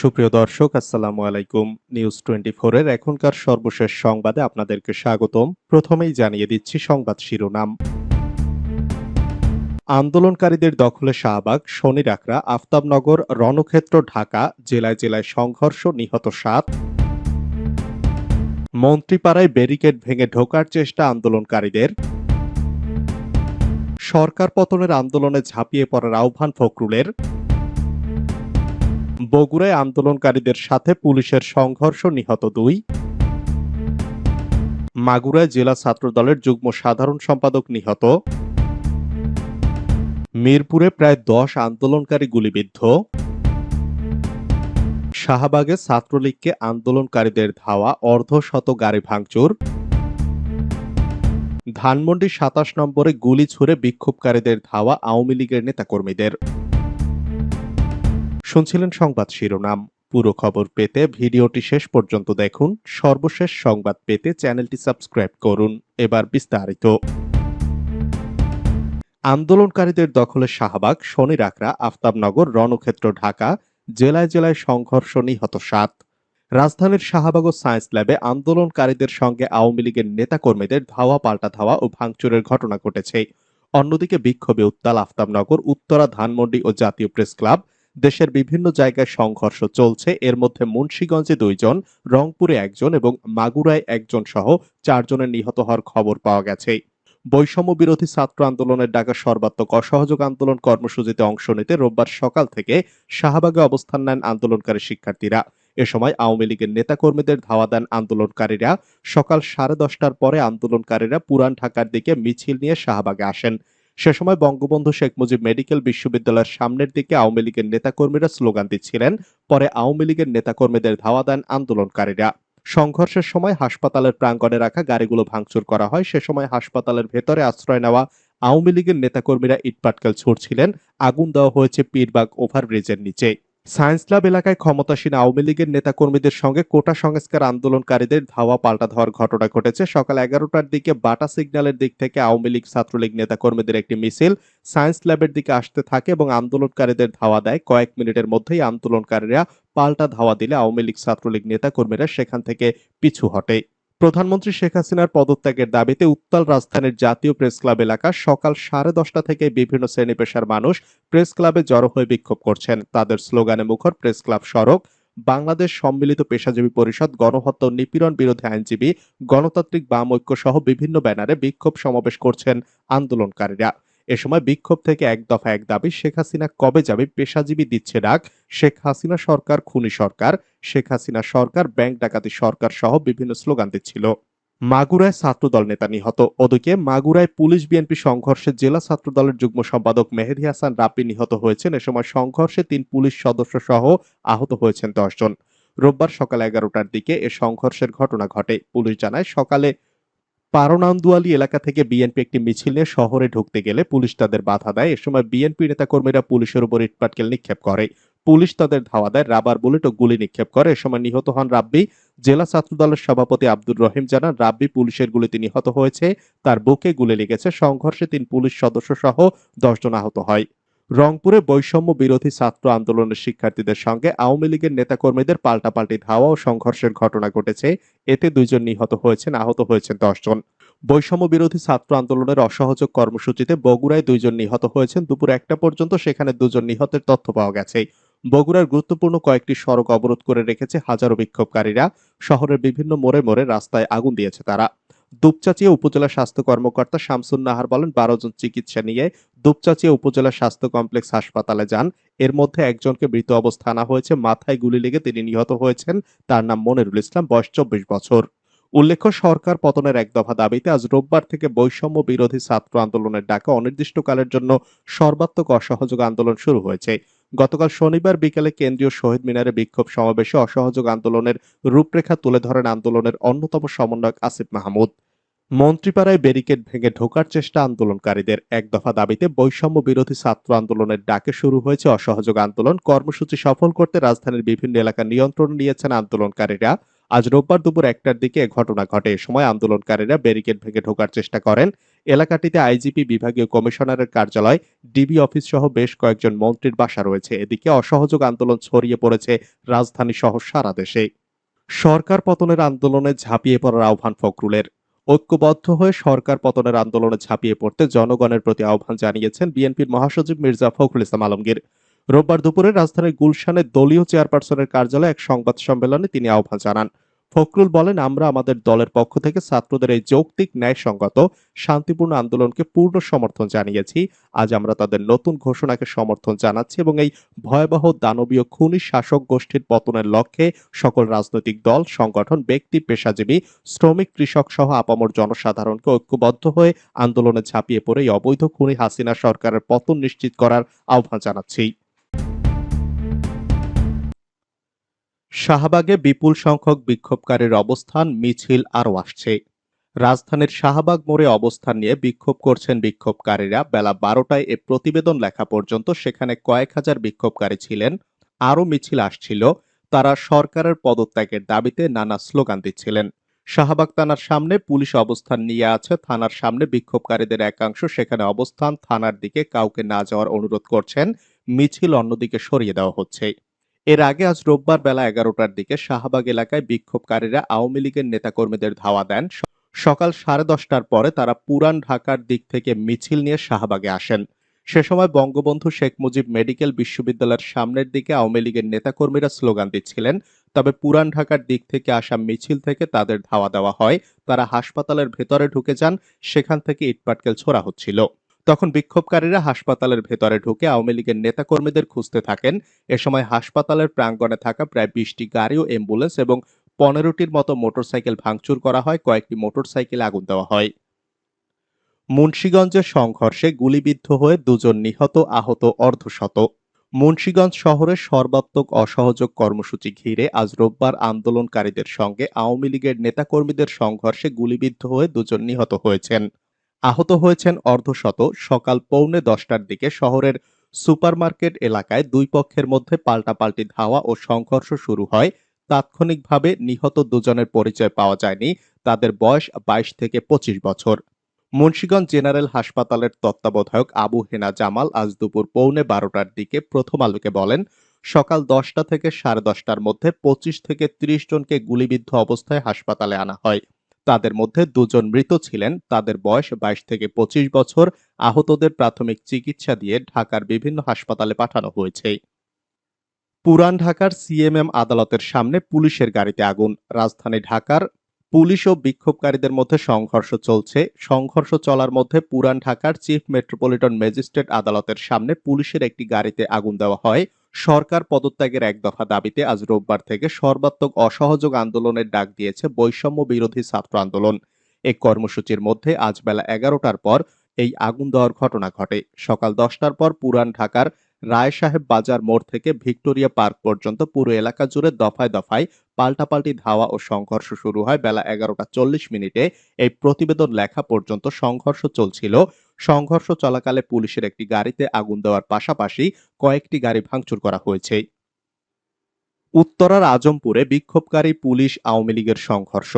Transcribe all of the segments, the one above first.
সুপ্রিয় দর্শক, আসসালামু আলাইকুম। নিউজ টোয়েন্টি এর এখনকার সর্বশেষ সংবাদে আপনাদেরকে স্বাগতম। প্রথমেই জানিয়ে দিচ্ছি সংবাদ শিরোনাম। আন্দোলনকারীদের দখলে শাহবাগ, শনি রাখরা আফতাবনগর, রণক্ষেত্র, ঢাকা, জেলায় জেলায় সংঘর্ষ, নিহত সাত। মন্ত্রীপাড়ায় ব্যারিকেড ভেঙে ঢোকার চেষ্টা আন্দোলনকারীদের। সরকার পতনের আন্দোলনে ঝাঁপিয়ে পড়ার আহ্বান ফখরুলের। বগুড়ায় আন্দোলনকারীদের সাথে পুলিশের সংঘর্ষ নিহত দুই। মাগুরায় জেলা ছাত্রদলের যুগ্ম সাধারণ সম্পাদক নিহত। মিরপুরে প্রায় দশ আন্দোলনকারী গুলিবিদ্ধ। শাহবাগে ছাত্রলীগকে আন্দোলনকারীদের ধাওয়া অর্ধশত গাড়ি ভাঙচুর। ধানমন্ডি সাতাশ নম্বরে গুলি ছুড়ে বিক্ষোভকারীদের ধাওয়া আওয়ামী লীগের নেতাকর্মীদের। শুনছিলেন সংবাদ শিরোনাম। পুরো খবর পেতে ভিডিওটি শেষ পর্যন্ত দেখুন। সর্বশেষ সংবাদ পেতে চ্যানেলটি সাবস্ক্রাইব করুন। এবার বিস্তারিত। আন্দোলনকারীদের দখলে শাহবাগ, শনি রাখরা আফতাবনগর, রণক্ষেত্র, ঢাকা জেলায় জেলায় সংঘর্ষ নিহত সাত। রাজধানীর শাহবাগ ও সায়েন্স ল্যাবে আন্দোলনকারীদের সঙ্গে আওয়ামী লীগের নেতাকর্মীদের ধাওয়া, পাল্টা ধাওয়া ও ভাঙচুরের ঘটনা ঘটেছে। অন্যদিকে বিক্ষোভে উত্তাল আফতাবনগর, উত্তরা ধানমন্ডি ও জাতীয় প্রেস ক্লাব দেশের বিভিন্ন জায়গায় সংঘর্ষ চলছে। এর মধ্যে মুন্সীগঞ্জে দুইজন, রংপুরে একজন এবং মাগুরায় একজন সহ চারজনের নিহত হওয়ার খবর পাওয়া গেছে। বৈষম্য বিরোধী ছাত্র আন্দোলনের ডাকা সর্বাত্মক অসহযোগ আন্দোলন কর্মসূচিতে অংশ নিতে রোববার সকাল থেকে শাহবাগে অবস্থান নেন আন্দোলনকারী শিক্ষার্থীরা। এ সময় আওয়ামী লীগের নেতাকর্মীদের ধাওয়া দেন আন্দোলনকারীরা। সকাল সাড়ে দশটার পরে আন্দোলনকারীরা পুরান ঢাকার দিকে মিছিল নিয়ে শাহবাগে আসেন। সে সময় বঙ্গবন্ধু শেখ মুজিব মেডিকেল বিশ্ববিদ্যালয়ের সামনের দিকে আওয়ামী লীগের নেতাকর্মীরা স্লোগান দিচ্ছিলেন, পরে আওয়ামী লীগের নেতাকর্মীদের ধাওয়া দেন আন্দোলনকারীরা। সংঘর্ষের সময় হাসপাতালের প্রাঙ্গণে রাখা গাড়িগুলো ভাঙচুর করা হয়, সে সময় হাসপাতালের ভেতরে আশ্রয় নেওয়া আওয়ামী লীগের নেতাকর্মীরা ইটপাটকেল ছুটছিলেন আগুন দেওয়া হয়েছে পীরবাগ ওভারব্রিজের নিচে। সায়েন্স ক্লাব এলাকায় ক্ষমতাসীন আওয়ামী লীগের নেতাকর্মীদের সঙ্গে কোটা সংস্কার আন্দোলনকারীদের ধাওয়া পাল্টা ধাওয়ার ঘটনা ঘটেছে। সকাল এগারোটার দিকে বাটা সিগন্যালের দিক থেকে আওয়ামী লীগ ছাত্রলীগ নেতাকর্মীদের একটি মিছিল সায়েন্স ল্যাবের দিকে আসতে থাকে এবং আন্দোলনকারীদের ধাওয়া দেয়। কয়েক মিনিটের মধ্যেই আন্দোলনকারীরা পাল্টা ধাওয়া দিলে আওয়ামী লীগ ছাত্রলীগ নেতাকর্মীরা সেখান থেকে পিছু হটে। প্রধানমন্ত্রী শেখ হাসিনার পদত্যাগের দাবিতে উত্তাল রাজধানীর জাতীয় প্রেস ক্লাব এলাকা সকাল সাড়ে দশটা থেকে বিভিন্ন শ্রেণি পেশার মানুষ প্রেস ক্লাবে জড়ো হয়ে বিক্ষোভ করছেন। তাদের স্লোগানে মুখর প্রেস ক্লাব সড়ক, বাংলাদেশ সম্মিলিত পেশাজীবী পরিষদ, গণহত্যা নিপীড়ন বিরোধী আইনজীবী, গণতান্ত্রিক বাম ঐক্য সহ বিভিন্ন ব্যানারে বিক্ষোভ সমাবেশ করছেন আন্দোলনকারীরা। এ সময় বিক্ষোভ থেকে এক দফা এক দাবি শেখ হাসিনা কবে যাবে পেশাজীবী দিচ্ছে ডাক শেখ হাসিনা সরকার, খুনি সরকার। শেখ হাসিনা সরকার, ব্যাংক ডাকাতি সরকার সহ বিভিন্ন স্লোগান দিচ্ছিল। মাগুরায় ছাত্রদল নেতা নিহত। ওদিকে মাগুরায় পুলিশ বিএনপি সংঘর্ষে জেলা ছাত্রদলের যুগ্ম সম্পাদক মেহেদি হাসান রাব্বি নিহত হয়েছেন। এ সময় সংঘর্ষে তিন পুলিশ সদস্য সহ আহত হয়েছেন দশজন রোববার সকাল এগারোটার দিকে এ সংঘর্ষের ঘটনা ঘটে। পুলিশ জানায় সকালে পারনান্দুয়ালি এলাকা থেকে বিএনপি একটি মিছিল শহরে ঢুকতে গেলে পুলিশ তাদের বাধা দেয়। এ সময় বিএনপি নেতাকর্মীরা পুলিশের উপর ইটপাটকেল নিক্ষেপ করে। পুলিশ তাদের ধাওয়া দেয়, রাবার বুলেট ও গুলি নিক্ষেপ করে। এ সময় নিহত হন রাব্বি। জেলা ছাত্রদলের সভাপতি আব্দুর রহিম জানান, রাব্বি পুলিশের গুলিতে নিহত হয়েছে। তার বুকে গুলি লেগেছে। সংঘর্ষে তিন পুলিশ সদস্য সহ দশজন আহত হয়। রংপুরে বৈষম্য বিরোধী ছাত্র আন্দোলনের শিক্ষার্থীদের সঙ্গে আওয়ামী লীগের নেতাকর্মীদের পাল্টাপাল্টি ধাওয়া ও সংঘর্ষের ঘটনা ঘটেছে। এতে দুইজন নিহত হয়েছেন, আহত হয়েছেন দশজন। বৈষম্য বিরোধী ছাত্র আন্দোলনের অসহযোগ কর্মসূচিতে বগুড়ায় দুইজন নিহত হয়েছেন। দুপুর একটা পর্যন্ত সেখানে দুজন নিহতের তথ্য পাওয়া গেছে। বগুড়ার গুরুত্বপূর্ণ কয়েকটি সড়ক অবরোধ করে রেখেছে হাজারো বিক্ষোভকারীরা। শহরের বিভিন্ন মোড়ে মোড়ে রাস্তায় আগুন দিয়েছে তারা। দুপচাচিয়া উপজেলা স্বাস্থ্য কর্মকর্তা শামসুন নাহার বলেন, বারো জন চিকিৎসা নিয়ে দুপচাচিয়া উপজেলা স্বাস্থ্য কমপ্লেক্স হাসপাতালে যান। এর মধ্যে একজনকে মৃত অবস্থা আনা হয়েছে। মাথায় গুলি লেগে তিনি নিহত হয়েছেন। তার নাম মনিরুল ইসলাম, বয়স চব্বিশ বছর। উল্লেখ্য, সরকার পতনের এক দফা দাবিতে আজ রোববার থেকে বৈষম্য বিরোধী ছাত্র আন্দোলনের ডাকা অনির্দিষ্টকালের জন্য সর্বাত্মক অসহযোগ আন্দোলন শুরু হয়েছে। গতকাল শনিবার বিকেলে কেন্দ্রীয় শহীদ মিনারে বিক্ষোভ সমাবেশে অসহযোগ আন্দোলনের রূপরেখা তুলে ধরেন আন্দোলনের অন্যতম সমন্বয়ক আসিফ মাহমুদ। মন্ত্রীপাড়ায় ব্যারিকেড ভেঙে ঢোকার চেষ্টা আন্দোলনকারীদের। এক দফা দাবিতে বৈষম্য বিরোধী ছাত্র আন্দোলনের ডাকে শুরু হয়েছে অসহযোগ আন্দোলন। কর্মসূচি সফল করতে রাজধানীর বিভিন্ন এলাকা নিয়ন্ত্রণ নিয়েছেন আন্দোলনকারীরা। আজ রোববার দুপুর একটার দিকে ঘটনা ঘটে। এ সময় আন্দোলনকারীরা ব্যারিকেড ভেঙে ঢোকার চেষ্টা করেন। এলাকাটিতে আইজিপি, বিভাগীয় কমিশনারের কার্যালয়, ডিবি অফিস সহ বেশ কয়েকজন মন্ত্রীর বাসা রয়েছে। এদিকে অসহযোগ আন্দোলন ছড়িয়ে পড়েছে রাজধানী সহ সারা দেশে। সরকার পতনের আন্দোলনে ঝাঁপিয়ে পড়ার আহ্বান ফখরুলের। ঐক্যবদ্ধ হয়ে সরকার পতনের আন্দোলনে ঝাঁপিয়ে পড়তে জনগণের প্রতি আহ্বান জানিয়েছেন বিএনপির মহাসচিব মির্জা ফখরুল ইসলাম আলমগীর। রোববার দুপুরে রাজধানীর গুলশানে দলীয় চেয়ারপারসনের কার্যালয়ে এক সংবাদ সম্মেলনে তিনি আহ্বান জানান। ফখরুল বলেন, আমরা আমাদের দলের পক্ষ থেকে ছাত্রদের এই যৌক্তিক ন্যায়সঙ্গত, শান্তিপূর্ণ আন্দোলনকে পূর্ণ সমর্থন জানিয়েছি। আজ আমরা তাদের নতুন ঘোষণাকে সমর্থন জানাচ্ছি এবং এই ভয়াবহ দানবীয় খুনি শাসক গোষ্ঠীর পতনের লক্ষ্যে সকল রাজনৈতিক দল, সংগঠন, ব্যক্তি, পেশাজীবী, শ্রমিক, কৃষক সহ আপামর জনসাধারণকে ঐক্যবদ্ধ হয়ে আন্দোলনে ঝাঁপিয়ে পড়ে এই অবৈধ খুনি হাসিনা সরকারের পতন নিশ্চিত করার আহ্বান জানাচ্ছি। শাহবাগে বিপুল সংখ্যক বিক্ষোভকারীর অবস্থান মিছিল আরও আসছে। রাজধানীর শাহবাগ মোড়ে অবস্থান নিয়ে বিক্ষোভ করছেন বিক্ষোভকারীরা। বেলা বারোটায় এ প্রতিবেদন লেখা পর্যন্ত সেখানে কয়েক হাজার বিক্ষোভকারী ছিলেন। আরও মিছিল আসছিল। তারা সরকারের পদত্যাগের দাবিতে নানা স্লোগান দিচ্ছিলেন। শাহবাগ থানার সামনে পুলিশ অবস্থান নিয়ে আছে। থানার সামনে বিক্ষোভকারীদের একাংশ সেখানে অবস্থান। থানার দিকে কাউকে না যাওয়ার অনুরোধ করছেন। মিছিল অন্যদিকে সরিয়ে দেওয়া হচ্ছে। এর আগে আজ রোববার বেলা এগারোটার দিকে শাহবাগ এলাকায় বিক্ষোভকারীরা আওয়ামী লীগের নেতাকর্মীদের ধাওয়া দেন। সকাল সাড়ে দশটার পরে তারা পুরান ঢাকার দিক থেকে মিছিল নিয়ে শাহবাগে আসেন। সে সময় বঙ্গবন্ধু শেখ মুজিব মেডিকেল বিশ্ববিদ্যালয়ের সামনের দিকে আওয়ামী লীগের নেতাকর্মীরা স্লোগান দিচ্ছিলেন, তবে পুরান ঢাকার দিক থেকে আসা মিছিল থেকে তাদের ধাওয়া দেওয়া হয়। তারা হাসপাতালের ভেতরে ঢুকে যান, সেখান থেকে ইটপাটকেল ছোড়া হচ্ছিল। তখন বিক্ষোভকারীরা হাসপাতালের ভেতরে ঢুকে আওয়ামী লীগের নেতাকর্মীদের খুঁজতে থাকেন। এ সময় হাসপাতালের প্রাঙ্গণে থাকা প্রায় বিশটি গাড়ি ও অ্যাম্বুলেন্স এবং পনেরোটির মতো মোটরসাইকেল ভাঙচুর করা হয়। কয়েকটি মোটরসাইকেলে আগুন দেওয়া হয়। মুন্সীগঞ্জের সংঘর্ষে গুলিবিদ্ধ হয়ে দুজন নিহত, আহত অর্ধশত। মুন্সীগঞ্জ শহরের সর্বাত্মক অসহযোগ কর্মসূচি ঘিরে আজ রোববার আন্দোলনকারীদের সঙ্গে আওয়ামী লীগের নেতাকর্মীদের সংঘর্ষে গুলিবিদ্ধ হয়ে দুজন নিহত হয়েছেন। আহত হয়েছেন অর্ধশত সকাল পৌনে দশটার দিকে শহরের সুপারমার্কেট এলাকায় দুই পক্ষের মধ্যে পাল্টাপাল্টি ধাওয়া ও সংঘর্ষ শুরু হয়। তাৎক্ষণিকভাবে নিহত দুজনের পরিচয় পাওয়া যায়নি। তাদের বয়স বাইশ থেকে পঁচিশ বছর। মুন্সীগঞ্জ জেনারেল হাসপাতালের তত্ত্বাবধায়ক আবু হেনা জামাল আজ দুপুর পৌনে বারোটার দিকে প্রথম আলোকে বলেন, সকাল দশটা থেকে সাড়ে দশটার মধ্যে পঁচিশ থেকে ত্রিশ জনকে গুলিবিদ্ধ অবস্থায় হাসপাতালে আনা হয়। তাদের মধ্যে দুজন মৃত ছিলেন। তাদের বয়স বাইশ থেকে পঁচিশ বছর। আহতদের প্রাথমিক চিকিৎসা দিয়ে ঢাকার বিভিন্ন হাসপাতালে পাঠানো হয়েছে। পুরান ঢাকার সিএমএম আদালতের সামনে পুলিশের গাড়িতে আগুন। রাজধানী ঢাকার পুলিশ ও বিক্ষোভকারীদের মধ্যে সংঘর্ষ চলছে। সংঘর্ষ চলার মধ্যে পুরান ঢাকার চিফ মেট্রোপলিটন ম্যাজিস্ট্রেট আদালতের সামনে পুলিশের একটি গাড়িতে আগুন দেওয়া হয়। সরকার পদত্যাগের এক দফা দাবিতে আজ রোববার থেকে সর্বাত্মক অসহযোগ আন্দোলনের ডাক দিয়েছে বৈষম্য বিরোধী ছাত্র আন্দোলন। এই কর্মসূচির মধ্যে আজ বেলা এগারোটার পর এই আগুন দেওয়ার ঘটনা ঘটে। সকাল দশটার পর পুরান ঢাকার রায় সাহেব বাজার মোড় থেকে ভিক্টোরিয়া পার্ক পর্যন্ত পুরো এলাকা জুড়ে দফায় দফায় পাল্টাপাল্টি ধাওয়া ও সংঘর্ষ শুরু হয়। বেলা এগারোটা চল্লিশ মিনিটে এই প্রতিবেদন লেখা পর্যন্ত সংঘর্ষ চলছিল। সংঘর্ষ চলাকালে পুলিশের একটি গাড়িতে আগুন দেওয়ার পাশাপাশি কয়েকটি গাড়ি ভাঙচুর করা হয়েছে। উত্তরার আজমপুরে বিক্ষোভকারী পুলিশ আওয়ামী লীগের সংঘর্ষ।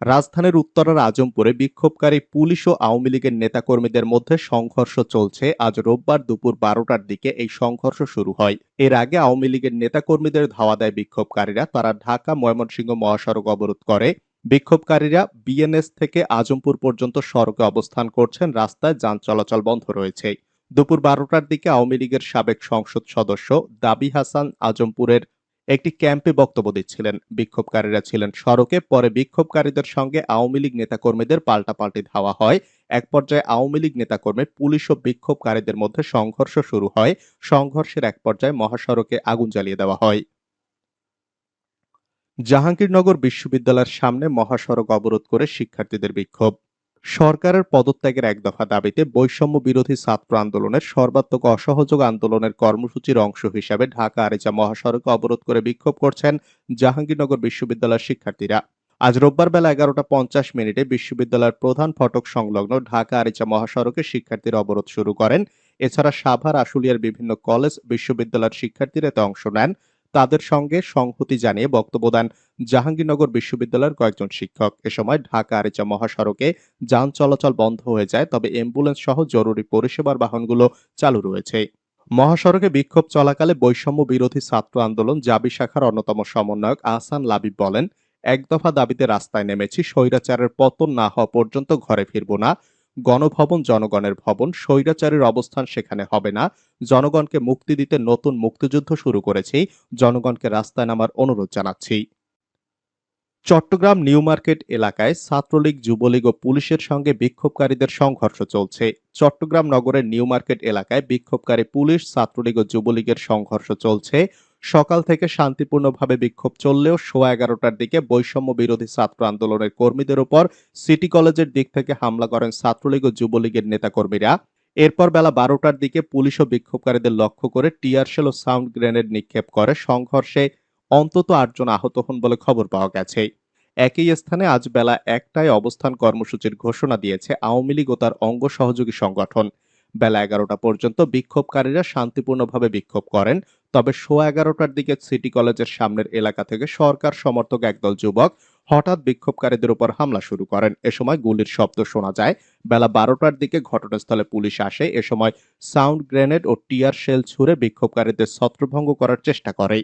রাজধানীর উত্তরার আজমপুরে বিক্ষোভকারী পুলিশ ও আওয়ামী লীগের নেতাকর্মীদের মধ্যে সংঘর্ষ চলছে। আজ রোববার দুপুর বারোটার দিকে এই সংঘর্ষ শুরু হয়। এর আগে আওয়ামী লীগের নেতাকর্মীদের ধাওয়া দেয় বিক্ষোভকারীরা। তারা ঢাকা, ময়মনসিংহ মহাসড়ক অবরোধ করে। বিক্ষোভকারীরা বিএনএস থেকে আজমপুর পর্যন্ত সড়কে অবস্থান করছেন। রাস্তায় যান চলাচল বন্ধ রয়েছে। দুপুর বারোটার দিকে আওয়ামী লীগের সাবেক সংসদ সদস্য দাবি হাসান আজমপুরের একটি ক্যাম্পে বক্তব্য দিচ্ছিলেন। বিক্ষোভকারীরা ছিলেন সড়কে, পরে বিক্ষোভকারীদের সঙ্গে আওয়ামী লীগ নেতাকর্মীদের পাল্টাপাল্টি ধাওয়া হয়। এক পর্যায়ে আওয়ামী লীগ নেতাকর্মী, পুলিশ ও বিক্ষোভকারীদের মধ্যে সংঘর্ষ শুরু হয়। সংঘর্ষের এক পর্যায়ে মহাসড়কে আগুন জ্বালিয়ে দেওয়া হয়। জাহাঙ্গীরনগর বিশ্ববিদ্যালয়ের সামনে মহাসড়ক অবরোধ করে শিক্ষার্থীদের বিক্ষোভ। সরকারের পদত্যাগের এক দফা দাবিতে বৈষম্য বিরোধী ছাত্র আন্দোলনের সর্বাত্মক অসহযোগ আন্দোলনের কর্মসূচির অংশ হিসাবে ঢাকা আরিচা মহাসড়কে অবরোধ করে বিক্ষোভ করছেন জাহাঙ্গীরনগর বিশ্ববিদ্যালয়ের শিক্ষার্থীরা। আজ রোববার বেলা এগারোটা পঞ্চাশ মিনিটে বিশ্ববিদ্যালয়ের প্রধান ফটক সংলগ্ন ঢাকা আরিচা মহাসড়কে শিক্ষার্থীরা অবরোধ শুরু করেন। এছাড়া সাভার, আশুলিয়ার বিভিন্ন কলেজ বিশ্ববিদ্যালয়ের শিক্ষার্থীরা এতে অংশ নেন। তাদের সঙ্গে সংহতি জানিয়ে বক্তব্য দেন জাহাঙ্গীরনগর বিশ্ববিদ্যালয়ের কয়েকজন শিক্ষক। এ সময় ঢাকা আরিচা মহাসড়কে যান চলাচল বন্ধ হয়ে যায়, তবে অ্যাম্বুলেন্স সহ জরুরি পরিষেবার বাহনগুলো চালু রয়েছে। মহাসড়কে বিক্ষোভ চলাকালে বৈষম্য বিরোধী ছাত্র আন্দোলন জাবি শাখার অন্যতম সমন্বয়ক আহসান লাবিব বলেন এক দফা দাবিতে রাস্তায় নেমেছি, স্বৈরাচারের পতন না হওয়া পর্যন্ত ঘরে ফিরব না। গণভবন, জনগণের ভবন, স্বৈরাচারের অবস্থান সেখানে হবে না। জনগণকে মুক্তি দিতে নতুন মুক্তিযুদ্ধ শুরু করেছি। জনগণকে রাস্তায় নামার অনুরোধ জানাচ্ছি। চট্টগ্রাম নিউ মার্কেট এলাকায় ছাত্রলীগ, যুবলীগ ও পুলিশের সঙ্গে বিক্ষোভকারীদের সংঘর্ষ চলছে। চট্টগ্রাম নগরের নিউ মার্কেট এলাকায় বিক্ষোভকারী পুলিশ, ছাত্রলীগ ও যুবলীগের সংঘর্ষ চলছে। সকাল থেকে শান্তিপূর্ণভাবে বিক্ষোভ চললেও সোয়া এগারোটার দিকে বৈষম্য বিরোধী ছাত্র আন্দোলনের কর্মীদের উপর সিটি কলেজের দিক থেকে হামলা করেন ছাত্রলীগ ও যুবলীগের নেতাকর্মীরা। এরপর বেলা বারোটার দিকে পুলিশ ও বিক্ষোভকারীদের লক্ষ্য করে টিয়ারশেল ও সাউন্ড গ্রেনেড নিক্ষেপ করে। সংঘর্ষে অন্তত আটজন আহত হন বলে খবর পাওয়া গেছে। একই স্থানে আজ বেলা একটায় অবস্থান কর্মসূচির ঘোষণা দিয়েছে আওয়ামী লীগ ও তার অঙ্গ সহযোগী সংগঠন। বেলা এগারোটা পর্যন্ত বিক্ষোভকারীরা শান্তিপূর্ণভাবে বিক্ষোভ করেন। তবে সোয়া এগারোটার দিকে সিটি কলেজের সামনের এলাকা থেকে সরকার সমর্থক একদল যুবক হঠাৎ বিক্ষোভকারীদের উপর হামলা শুরু করেন। এ সময় গুলির শব্দ শোনা যায়। বেলা বারোটার দিকে ঘটনাস্থলে পুলিশ আসে। এ সময় সাউন্ড গ্রেনেড ও টিয়ার শেল ছুড়ে বিক্ষোভকারীদের ছত্রভঙ্গ করার চেষ্টা করে।